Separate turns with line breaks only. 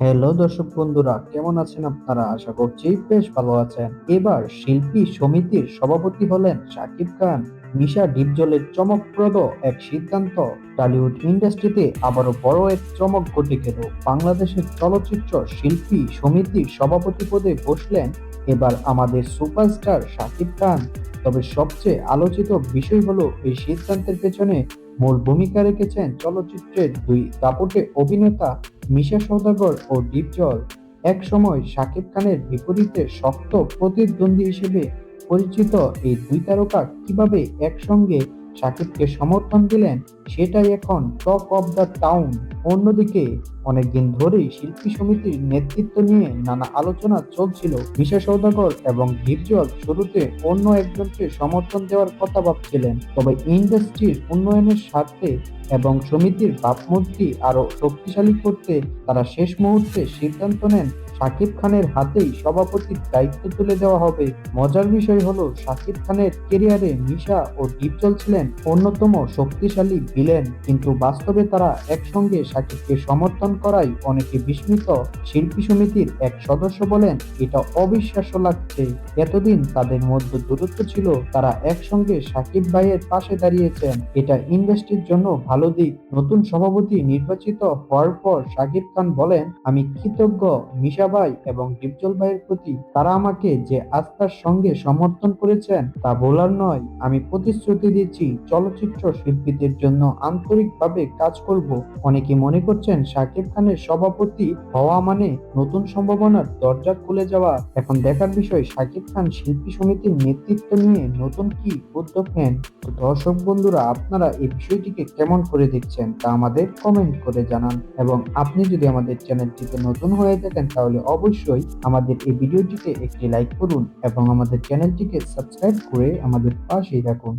Hello দর্শক বন্ধুরা, কেমন আছেন আপনারা? আশা করছি বেশ ভালো আছেন। এবার শিল্পী সমিতির সভাপতি হলেন শাকিব খান। মিশা ডিপজলের চমকপ্রদ এক সিদ্ধান্ত। টলিউড ইন্ডাস্ট্রিতে আবারও বড় এক চমক ঘটে গেল। বাংলাদেশের চলচ্চিত্র শিল্পী সমিতির সভাপতি পদে বসলেন এবার আমাদের সুপারস্টার শাকিব খান। তবে সবচেয়ে আলোচিত বিষয় হলো, এই সিদ্ধান্তের পেছনে মূল ভূমিকা রেখেছেন চলচ্চিত্রের দুই দাপটে অভিনেতা মিশা সৌদাগর ও ডিপজল এক সময় শাকিব খানের বিপরীতে শক্ত প্রতিদ্বন্দ্বী হিসেবে পরিচিত এই দুই তারকা কীভাবে একসঙ্গে শাকিবকে সমর্থন দিলেন সেটাই এখন টক অফ দ্য টাউন অন্যদিকে, অনেকদিন ধরেই শিল্পী সমিতির নেতৃত্ব নিয়ে নানা আলোচনা চলছিল মিশা সওদাগর এবং ডিপজল শুরুতে অন্য একজনকে সমর্থন দেওয়ার কথা ভাবছিলেন। তবে ইন্ডাস্ট্রির উন্নয়নের স্বার্থে এবং সমিতির ভাবমূর্তি আরও শক্তিশালী করতে তারা শেষ মুহূর্তে সিদ্ধান্ত নেন, শাকিব খানের হাতেই সভাপতির দায়িত্ব তুলে দেওয়া হবে। মজার বিষয় হলো, শাকিব খানের কেরিয়ারে মিশা ও ডিপজল ছিলেন অন্যতম শক্তিশালী ভিলেন কিন্তু বাস্তবে তারা একসঙ্গে শাকিবকে সমর্থন করায় অনেকে বিস্মিত। শিল্পী সমিতির এক সদস্য বলেন, এটা অবিশ্বাস্য লাগছে। এতদিন তাদের মধ্যে দূরত্ব ছিল, তারা একসঙ্গে শাকিব ভাইয়ের পাশে দাঁড়িয়েছেন। এটা ইন্ডাস্ট্রির জন্য ভালো দিক। নতুন সভাপতি নির্বাচিত হওয়ার পর সাকিব খান বলেন, আমি কৃতজ্ঞ, মিশা ভাই এবং ডিপজল ভাইয়ের প্রতি। তারা আমাকে যে আস্থার সঙ্গে সমর্থন করেছেন তা বলার নয়। আমি প্রতিশ্রুতি দিচ্ছি চলচ্চিত্র শিল্পীদের জন্য আন্তরিকভাবে কাজ করব। অনেকে মনে করছেন শাকিব খানের সভাপতি হওয়া মানে নতুন সম্ভাবনার দরজা খুলে যাওয়া। এখন দেখার বিষয়, শাকিব খান শিল্পী সমিতির নেতৃত্ব নিয়ে নতুন কি উদ্যোগ নেন? দর্শক বন্ধুরা, আপনারা এই বিষয়টিকে কেমন করে দেখছেন তা আমাদের কমেন্ট করে জানান। এবং আপনি যদি আমাদের চ্যানেলটিতে নতুন হয়ে থাকেন, তাহলে অবশ্যই আমাদের এই ভিডিওটিতে একটি লাইক করুন এবং আমাদের চ্যানেলটিকে সাবস্ক্রাইব করে আমাদের পাশেই রাখুন